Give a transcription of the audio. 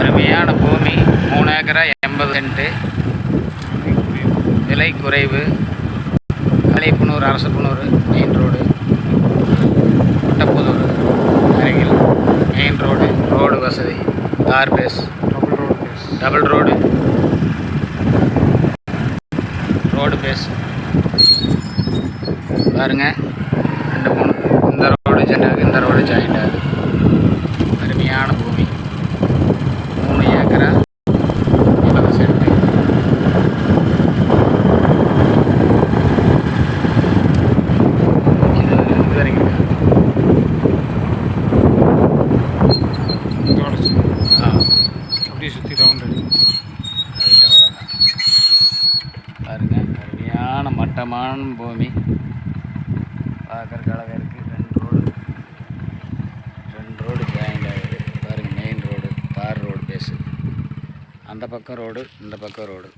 அருமையான பூமி. மூணு ஏக்கரா எண்பது சென்ட்டு. விலை குறைவு. கலைப்புனூர் அரசப்புனூர் மெயின் ரோடு. ஒட்டப்புதூர் அருகில் மெயின் ரோடு. ரோடு வசதி. Car base. Double road. Base double road road base. பாருங்கள் ரெண்டு மூணு. இந்த ரோடு ஜென்ரலுக்கு இந்த ரோடு ஜாயிண்ட். ரவுண்ட் அடிக்கும் ரைட் அவ்வளோதான் பாருங்க அருமையான மட்டமான பூமி. பார்க்குறக்கு அழகாக இருக்குது ரெண்டு ரோடு ரெண்டு ரோடு ஜாயிண்ட் ஆகுது. பாருங்க மெயின் ரோடு தார் ரோடு பேஸு அந்த பக்கம் ரோடு இந்த பக்கம் ரோடு